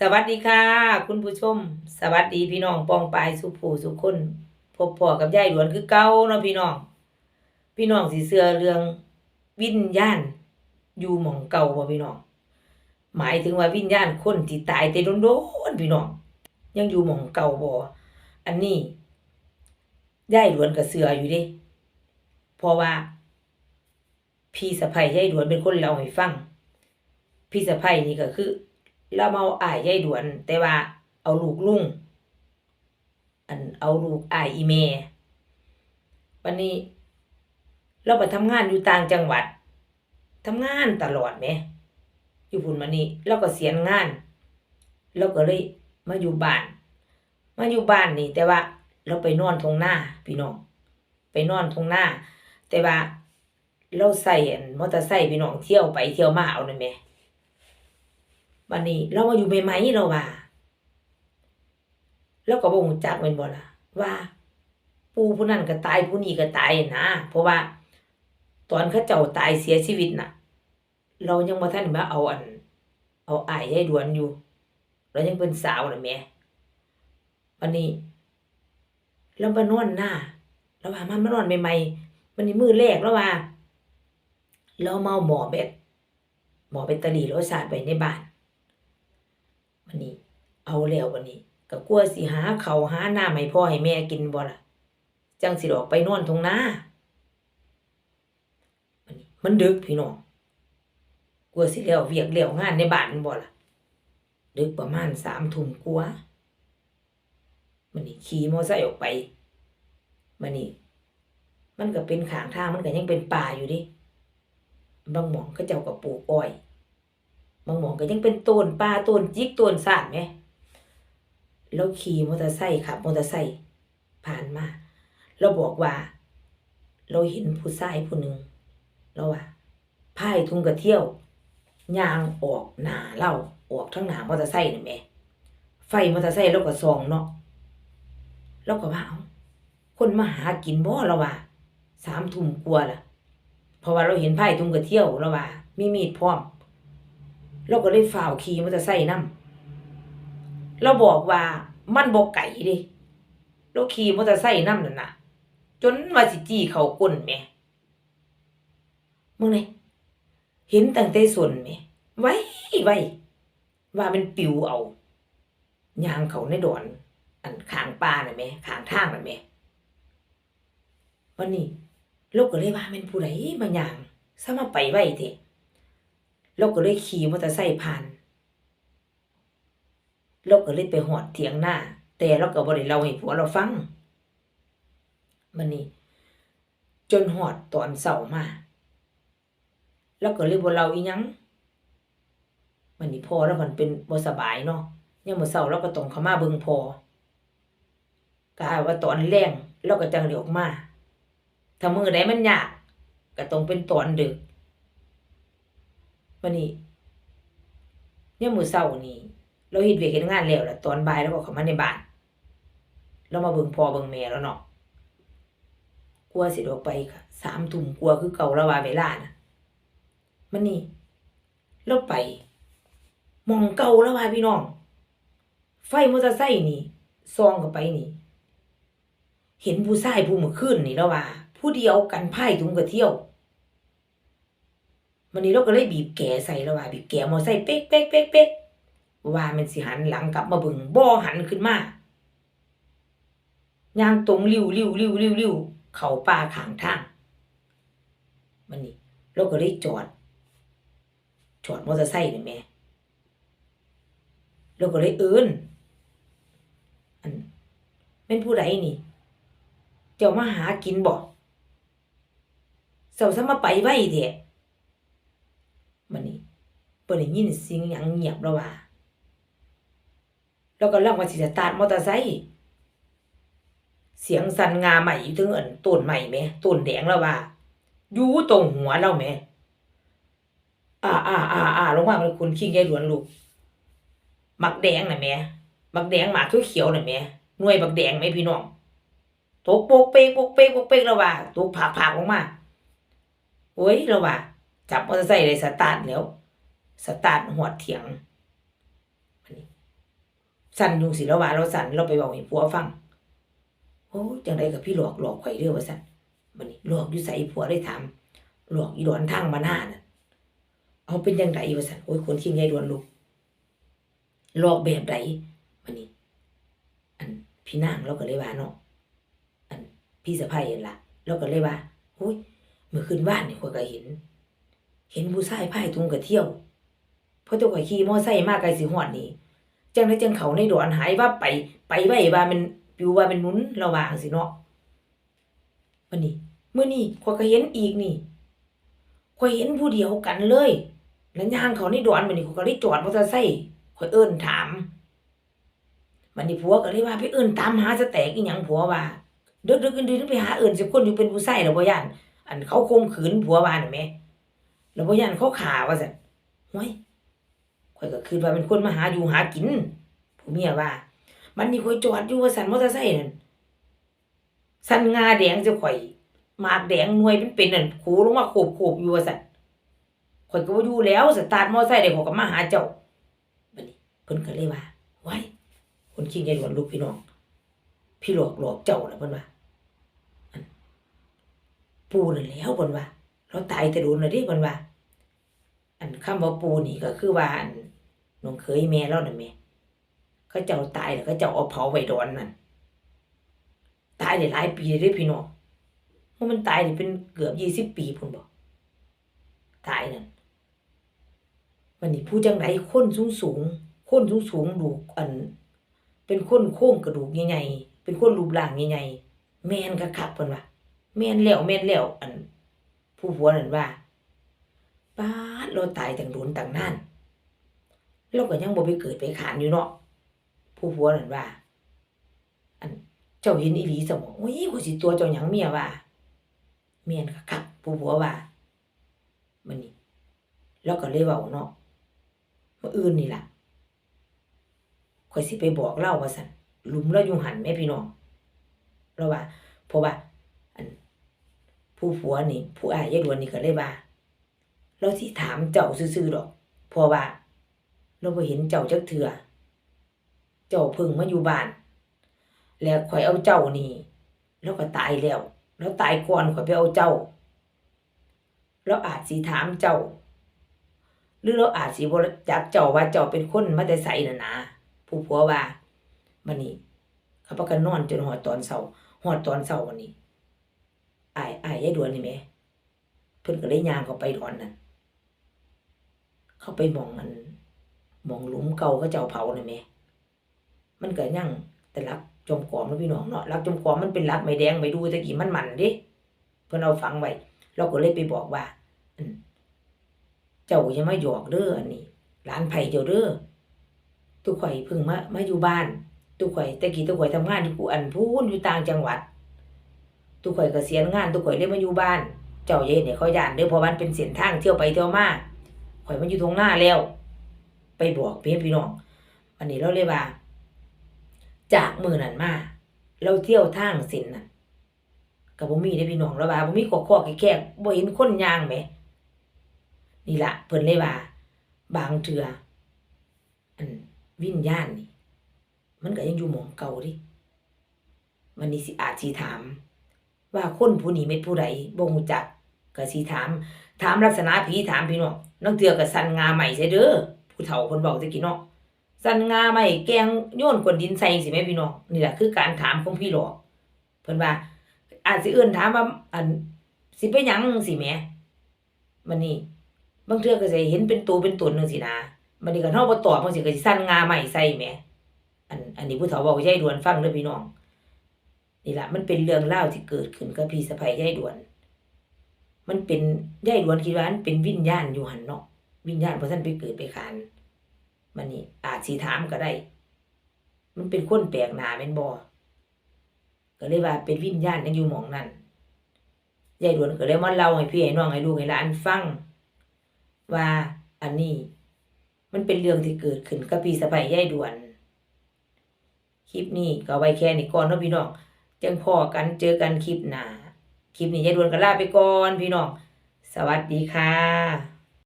สวัสดีค่ะ คุณผู้ชม สวัสดีพี่น้องปองปายสุผู้สุคนพบพ่อกับยายหลวนคือเก่าเนาะพี่น้อง พี่น้องสิเชื่อเรื่องวิญญาณอยู่หม่องเก่าบ่พี่น้อง หมายถึงว่าวิญญาณคนที่ตายแต่โดนๆพี่น้อง ยังอยู่หม่องเก่าบ่อันนี้ยายหลวนก็เชื่ออยู่ด้เพราะว่า พี่สะใภ้ยายหลวนเป็นคนเล่าให้ฟัง พี่สะใภ้นี่ก็คือ เรามาเอาอ้ายยายด่วน แต่ว่าเอาลูกลุงอันเอาลูกอ้ายอีเมวันนี้ เราไปทำงานอยู่ต่างจังหวัดทำงานตลอดไหมอยู่พุ่นมานี่เราก็เสียงาน เราก็เลยมาอยู่บ้าน มาอยู่บ้านนี่แต่ว่า เราไปนอนทงหน้าพี่น้อง ไปนอนทงหน้า แต่ว่า เราใส่มอเตอร์ไซค์พี่น้องเที่ยวไปเที่ยวมาเอานั่นแหม วันนี้ เรามาอยู่ใหม่ๆเราว่าแล้วก็บ่ฮู้จักแม่นบ่ล่ะ ว่า ปู่ผู้นั้นก็ตายผู้นี้ก็ตายนะเพราะว่า ตอนเขาเจ้าตายเสียชีวิตน่ะ เรายังบ่ทันมาเอาอัน เอาอ้ายยายดวนอยู่ เรายังเป็นสาวนะแม่วันนี้เรามานอนหน้าเราว่ามันมานอนใหม่ๆวันนี้มือแรกแล้วว่า เราเมาหมอเบ็ดหมอเบตเตอรี่เราสาดไปในบ้าน วันนี้ เอาแล้ววันนี้ก็กลัวสิหาเขาหาหน้ำให้พ่อให้แม่กินบ่ล่ะ จังสิออกไปนอนทงนาวันนี้ มันดึกพี่น้องกลัวสิแล้วเวียกแล้วงานในบ้านบ่ล่ะ ดึกประมาณสามทุ่มกว่ามันนี่ขี่มอไซค์ออกไปมันนี่มันก็เป็นขางทางมันก็ยังเป็นป่าอยู่ดิบางหมองก็เจ้าก็ปลูกอ้อย บางมองก็ยังเป็นต้นป่าต้นจิกต้นสาดไหมแล้วขี่มอเตอร์ไซค์ขับมอเตอร์ไซค์ผ่านมาเราบอกว่า เราเห็นผู้ชายผู้หนึ่งเราว่าพายทุ่งกระเที่ยวยางออกหนาเราออกทั้งหนามอเตอร์ไซค์นี่แหม่ไฟมอเตอร์ไซค์เราก็ส่องเนาะเราก็ว่าเอาคนมาหากินบ่เราว่าสามทุ่มกว่าล่ะ เพราะว่าเราเห็นไพ่ทุ่งกระเที่ยวแล้วว่า มีมีดพร้อม เราก็เลยฝ่าวขี่มอเตอร์ไซค์นํเราบอกว่ามันบ่ไก่ดิเราขี่มอเตอร์ไซค์นํนั่นน่ะ จนว่าสิจี้เขาก้นแม่มึงนี่เห็นตั้งแต่ส่วนแหม่ไว้ไว้ว่ามันปิวเอายางเขาในดอน อันขางป่าน่ะแหม่ขางทางน่ะแหม่วันนี้เราก็เลยว่ามันผู้ใดมาหยังซะมาไปไว้เถอะ เราก็เลยขี่มอเตอร์ไซค์ผ่านเราก็เลยไปหอดเถียงหน้า แต่เราก็บ่ได้เล่าให้ผัวเราฟังมันนี่จนหอดตอนเช้ามาเราก็เลยบ่เล่าอีหยังมันนี่พอแล้วมันเป็นบ่สบายเนาะยามมื้อเช้าเราก็ต้องเข้ามาเบิ่งพอกะว่าตอนแรงเราก็จังได้ออกมาถ้ามือใดมันยากก็ต้องเป็นตอนดึก วันนี้เนี่ยมือเช้านี่เราเฮ็ดเวกเฮ็ดงานแล้วแหละตอนบ่ายเราก็เข้ามาในบ้าน เรามาเบิ่งพ่อเบิ่งแม่แล้วเนาะกลัวสิออกไปค่ะสามทุ่มกลัวคือเก่าแล้วว่าเวลาน่ะมันนี่เราไป มองเก่าแล้วว่าพี่น้อง ไฟมอเตอร์ไซค์นี่ซองเข้าไปนี่ เห็นผู้ชายผู้เมื่อคืนนี่แล้วว่า ผู้เดียวกันไพ่ถุงกระเที่ยว มันนี้เราก็เลยบีบแกใส่แล้วว่าบีบแกมอไซค์เป๊กเป๊กเป๊กเป๊กว่ามันสิหันหลังกลับมาเบึงบ่หันขึ้นมาย่างตรงริ้วริ้วริ้วริ้วริ้วเขาป่าขางทางมันนี่เราก็เลยจอด จอดมอเตอร์ไซค์นี่แหม่เราก็เลยเอิ้นอันเป็นผู้ใดนี่ เจ้ามาหากินบ่เสาซะมาไปไว้เถอะ เปิดได้ยินเสียงหยังเงียบแล้วว่าแล้วก็ลังว่าสิสตาร์ทมอเตอร์ไซค์เสียงสันงาใหม่อยู่ถึงอันต้นใหม่แหมต้นแดงแล้วว่าอยู่ตรงหัวเราแหมอ่าอ่าอ่าอ่าลงมาเลยคุณคิงยายหลวนลูกบักแดงน่ะแม่บักแดงหมากเขียวๆน่ะแม่หน่วยบักแดงไหมพี่น้องตกโปกเปกโปกเปกโปกเปกแล้วว่าตกผากผากลงมาโอ้ยแล้วว่าจับมอเตอร์ไซค์เลยสตาร์ทแล้ว สตาร์ทหัวเถียงสั่นยุงสิแล้วว่าเราสั่นเราไปบอกให้ผัวฟังโอ้จังไดกับพี่หลอกหลอกไข่อยเด้อว่าสั่นบัดนี้หลอกอยู่ใส่ผัวได้ถามหลอกอีดอนทางมาหน้าน่ะเอาเป็นจังไดว่าสั่นโอ้ยคนขี้ใหญ่ดวนลูกหลอกแบบใดบัดนี้อันพี่นางเราก็เลยว่าเนาะอันพี่สะใภ้นั่นละเราก็เลยว่าโอ้ยเมื่อคืนบ้านนี่ข่อยก็เห็น เห็นผู้ชายพายทุงกระเที่ยว เพราะตัวข่อยขี่มอไซค์มากไกลสิฮอดนี่จังไดจังเขาในดอนหายว่าไป ไปไว้ว่ามันปิวว่าเป็นนุนระว่างสิเนาะวันนี้เมื่อนี้ข่อยก็เห็นอีกนี่ข่อยเห็นผู้เดียวกันเลย แล้วย่างเขาในดอนบัดนี้ข่อยก็เลยจอดมอเตอร์ไซค์ข่อยเอิ้นถามบัดนี้ผัวก็เลยว่าไปเอิ้นตามหาสแตกอีหยังผัวว่าเดึกๆดื่นๆไปหาเอิ้นสิคนอยู่เป็นผู้ชายแล้วบ่ย่านอันเขาข่มขืนผัวว่าน่ะแหมแล้วบ่ยันเขาขาว่าซั่นห้วย ข่อยก็คิดว่าเป็นคนมาหาอยู่หากินผู้เมียว่า มันนี่ข่อยจอดอยู่ว่าซั่นมอเตอร์ไซค์นั่นสันงาแดงจะข่อยหมากแดงหน่วยเป็นๆนั่นขูลงมาโขบๆอยู่ว่าซั่นข่อยก็บ่าอยู่แล้วสตาร์ทมอเตอร์ไซค์ได้ข่อยก็มาหาเจ้าบัดนี้เพิ่นก็เลยว่าไว้คนขี้ใหญ่หวนลูกพี่น้อง พี่หลอกหลอกเจ้าน่ะเพิ่นว่าปูนั่นแล้วเพิ่นว่าเราตายแต่โดนน่ะเดิเพิ่นว่า อันคำว่าปูนี่ก็คือว่าอันน้องเคยแม่เราน่ะแม่เขาเจ้าตายแล้วเขาเจ้าเอาเผาไว้ดอนนั่นตายได้หลายปีเลยด้พี่น้องเพราะมันตายนี่เป็นเกือบยี่สิบปีพุ่นบ่ตายนั่นวันนี้ผู้จังไดคนสูงสูงๆคนสูงสูงดูอัน เป็นคนโค้งกระดูกใหญ่ๆเป็นคนรูปร่างใหญ่ๆแม่นคักๆเพิ่นว่าแม่นแล้วแม่นแล้วอัน ผู้ผัวนั่นว่า ป้าดเราตายตั้งโดนตั้งนานเราก็ยังบ่ไปเกิดไปขานอยู่เนาะผู้ผัวนั่นว่า อันเจ้าเห็นอีหลีสมองโอ้ยกูสิตัวเจ้าหยังเมียว่า เมียนคักๆผู้ผัวว่ามันนี่เราก็เลยเว้าเนาะมื้ออื่นนี่ล่ะข่อยสิไปบอกเล่าว่าซั่นหลุมเราอยู่หันแม่พี่น้องเราว่าเพราะว่า อัน ผู้ผัวนี่ ผู้อายยายดวนนี่ก็เลยว่า เราสิถามเจ้าซื่อๆดอกเพราะว่า เราบ่เห็นเจ้าจักเทื่อเจ้าพิ่งมาอยู่บ้าน แล้วข่อยเอาเจ้านี่แล้วก็ตายแล้ว แล้วตายก่อนข่อยไปเอาเจ้า เราอาจสิถามเจ้า หรือเราอาจสิบ่จักเจ้าว่าเจ้าเป็นคนมาแต่ไสน่ะนะผู้ผัวว่ามื้อนี้เขาพากันนอนจนฮอดตอนเช้าฮอดตอนเช้าวันนี้อายอายยายดวนนี่แหมเพิ่นก็เลยยางเขาไปดอนนั่น เข้าไปมองมันมองหลุมเก่าเขาเจ้าเผาน่ะแหม่มันเก็ยังแต่รักจมกอมแล้วพี่น้องเนาะรักจมกอมมันเป็นรักไม้แดงไม่ดูตะกี้มันมันด้เพิ่นเอาฝังไว้เราก็เลยไปบอกว่าเจ้าอย่ามาหยอกเด้ออันนี้หลานไผ่เจ้าเด้อตุข่อยเพิ่งมามาอยู่บ้านตุข่อยแตะกี้ตุข่อยทำงานอยู่กูอันพูนอยู่ต่างจังหวัดทุกข่อยก็เสียงานทุกข่อยเลยมาอยู่บ้าน เจ้าเย็นเนี่ยเขาย่านเด้อเพราะมันเป็นเส้นทางเที่ยวไปเที่ยวมา ข่อยมาอยู่ตรงหน้าแล้ว ไปบอกเพี่พี่น้องวันนี้เราเลยว่า จากมือนั้นมาเราเที่ยวทางส้นน่ะกับบ่มีได้พี่น้องแล้วว่าบ่มีขอกขอกแคกๆบ่เห็นคนยางแหม นี่ละเพิ่นเลยว่า บางเทื่ออันวิญญาณนี่ มันก็ยังอยู่หมองเก่าดิวันนี้สิอาจสิถาม ว่าคนผู้นี้เป็นผู้ใดบ่ฮู้จักก็สิถาม ถามลักษณะผีถามพี่น้องนังเทื่อก็สั่นงาใหม่ใช่เด้อผู้เฒ่าเพิ่นเว้าตะกี้เนาะสั่นงาใหม่แกงโยนก้นดินใส่สิแม่พี่น้องนี่แหละคือการถามของพี่หลอกเพิ่นว่า อาจสิเอื้นถามว่าอันสิไปหยังสิแม่มันนี่บางเทื่อก็สิเห็นเป็นตัวเป็นตนจังซี่นะมันนี่ก็เฮาบ่ตอบจังซี่ก็สิสั่นงาใหม่ใส่แม่อันอันนี้ผู้เฒ่าเว้ายายดวนฟังเด้อพี่น้อง นี่แหละมันเป็นเรื่องเล่าที่เกิดขึ้นกับพี่สะใภ้ยายดวน มันเป็นยายดวนคิดว่ามันเป็นวิญญาณอยู่หันเนาะวิญญาณเพราะท่านไปเกิดไปขานมันนี่อาจสีถามก็ได้ มันเป็นคนแปลกหนาเป็นบ่ก็เลยว่าเป็นวิญญาณยังอยู่หมองนั้นยายดวนก็เลยมาเล่าให้พี่ให้น้องให้ลูกให้หลานฟัง ว่าอันนี้ มันเป็นเรื่องที่เกิดขึ้นกับพี่สะใภ้ยายดวน คลิปนี้ก็ไว้แค่นี้ก่อนเนาะพี่น้องจังพอกันเจอกันคลิปหน้า คลิปนี้ยายดวนก็ลาไปก่อนพี่น้อง สวัสดีค่ะ